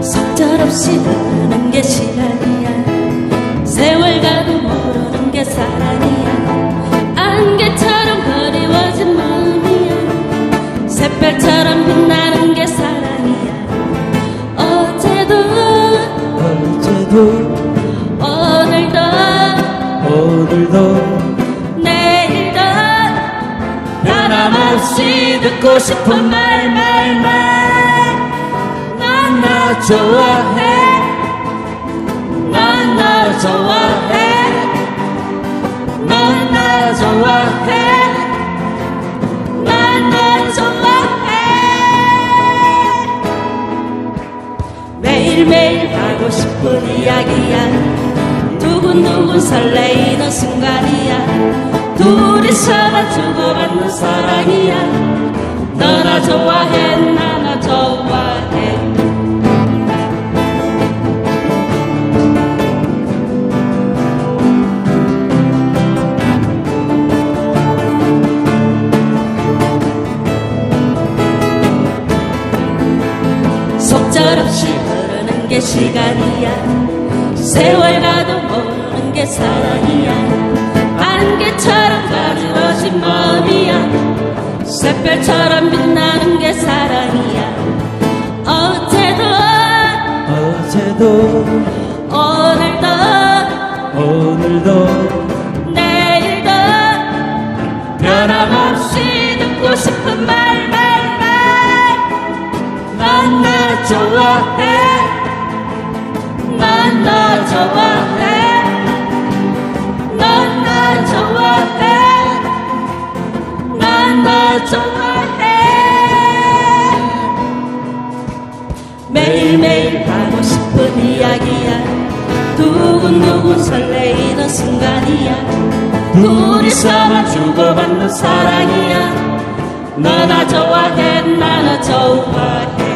속절없이 게 시간 없이 듣고 싶은 말 말 말. 난나 좋아해. 난나 좋아해. 넌나 좋아해. 난나 좋아해. 매일매일 하고 싶은 이야기야. 두근두근 설레이는 순간이야 둘이서만 주고받는 사랑이야. 너나 좋아해 나나 좋아해. 속절없이 흐르는 게 시간이야. 세월 가도 모르는 게 사랑이야. 안개처럼 좋아해. 난나 좋아해. 넌 나 좋아해. 난나 좋아해. 매일매일 하고 싶은 이야기야. 두근두근 설레이는 순간이야. 둘이서만 주고받는 사랑이야. 너나 좋아해 나나 좋아해